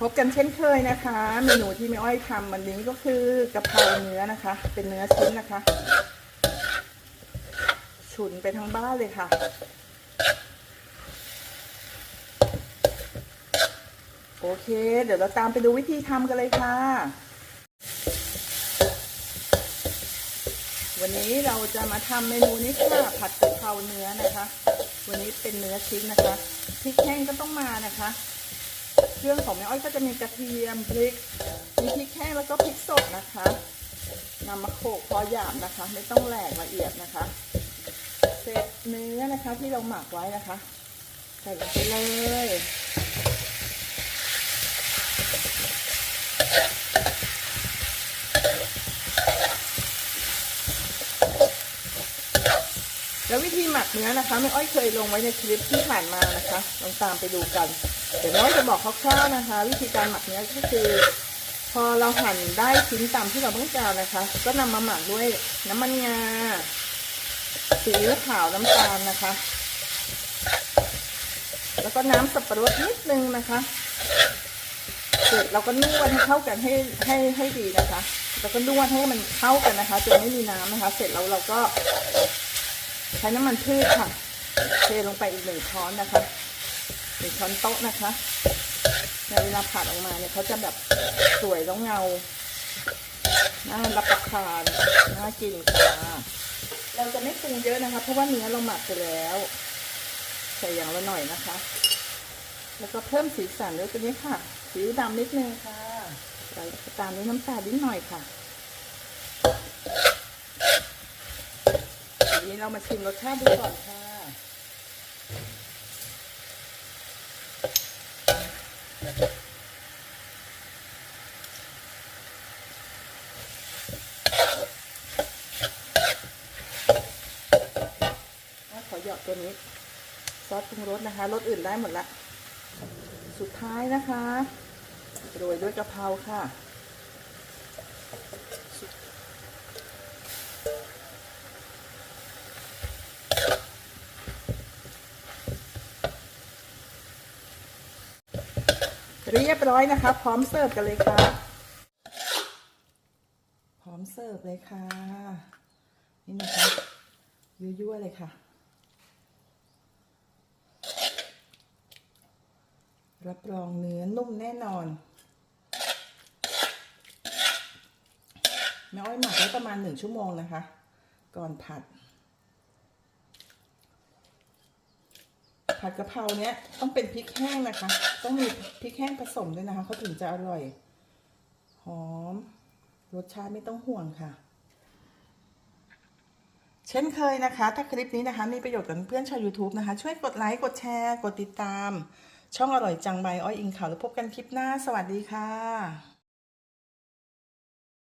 พบกันเช่นเคยนะคะ เมนูที่แม่อ้อยทำวันนี้ก็คือกะเพราเนื้อนะคะ เป็นเนื้อชิ้นนะคะ ฉุนไปทั้งบ้านเลยค่ะ โอเค เดี๋ยวเราตามไปดูวิธีทำกันเลยค่ะ วันนี้เราจะมาทำเมนูนี้ค่ะผัดกะเพราเนื้อนะคะ วันนี้เป็นเนื้อชิ้นนะคะพริกแห้งก็ต้องมานะคะ เครื่องของแม่อ้อยก็จะมีกระเทียมพริกมีพริกแห้งแล้วก็พริกสดนะคะนำมาโขลกพอหยาบนะคะ ไม่ต้องแหลกละเอียดนะคะเสร็จเนื้อนะคะที่เราหมักไว้นะคะ ใส่ลงไปเลยแล้ววิธีหมักเนื้อนะคะแม่อ้อยเคยลงไว้ในคลิปที่ผ่านมานะคะ ลองตามไปดูกัน เดี๋ยวแม่อ้อยจะบอกคร่าวๆนะคะ วิธีการหมักเนื้อก็คือ พอเราหั่นได้ชิ้นตามที่เราต้องการนะคะ ก็นำมาหมักด้วยน้ำมันงาซีอิ๊วขาวน้ำตาลนะคะ แล้วก็น้ำสับปะรดนิดนึงนะคะเสร็จเราก็นวดให้เข้ากันให้ให้ให้ดีนะคะแล้วก็นวดให้มันเข้ากันนะคะจนไม่มีน้ำนะคะ เสร็จแล้วเราก็ใช้น้ำมันพืชค่ะเทลงไปอีกหนึ่งช้อนนะคะ นึ่งช้อนโต๊ะนะคะเนี่ยเวลาผัดออกมาเนี่ยเขาจะแบบสวยแล้วเงาน่ารับประทานน่ากินค่ะเราจะไม่ปรุงเยอะนะคะ เพราะว่าเนื้อเราหมักไปแล้ว ใส่อย่างละหน่อยนะคะ แล้วก็เพิ่มสีสันด้วยตัวนี้ค่ะสีดำนิดนึงค่ะแล้วตามด้วยน้ำตาลนิดหน่อยค่ะทีนี้เรามาชิมรสชาติดูก่อนค่ะ ขอหยอดตัวนี้ ซอสปรุงรสนะคะรสอื่นได้หมดละ สุดท้ายนะคะ โรยด้วยกะเพราค่ะ เรียบร้อยนะคะ พร้อมเสิร์ฟกันเลยค่ะ พร้อมเสิร์ฟเลยค่ะ นี่นะคะยั่วๆเลยค่ะ รับรองเนื้อนุ่มแน่นอนแม่อ้อยหมักไว้ประมาณหนึ่งชั่วโมงนะคะ ก่อนผัด ผัดกะเพราเนี้ยต้องเป็นพริกแห้งนะคะ ต้องมีพริกแห้งผสมด้วยนะคะเขาถึงจะอร่อย หอม รสชาติไม่ต้องห่วงค่ะ เช่นเคยนะคะ ถ้าคลิปนี้นะคะ มีประโยชน์กับเพื่อนชาว YouTube นะคะ ช่วยกดไลค์ กดแชร์ กดติดตาม ช่องอร่อยจังใบอ้อยอิงข่าวแล้วพบกันคลิปหน้า สวัสดีค่ะ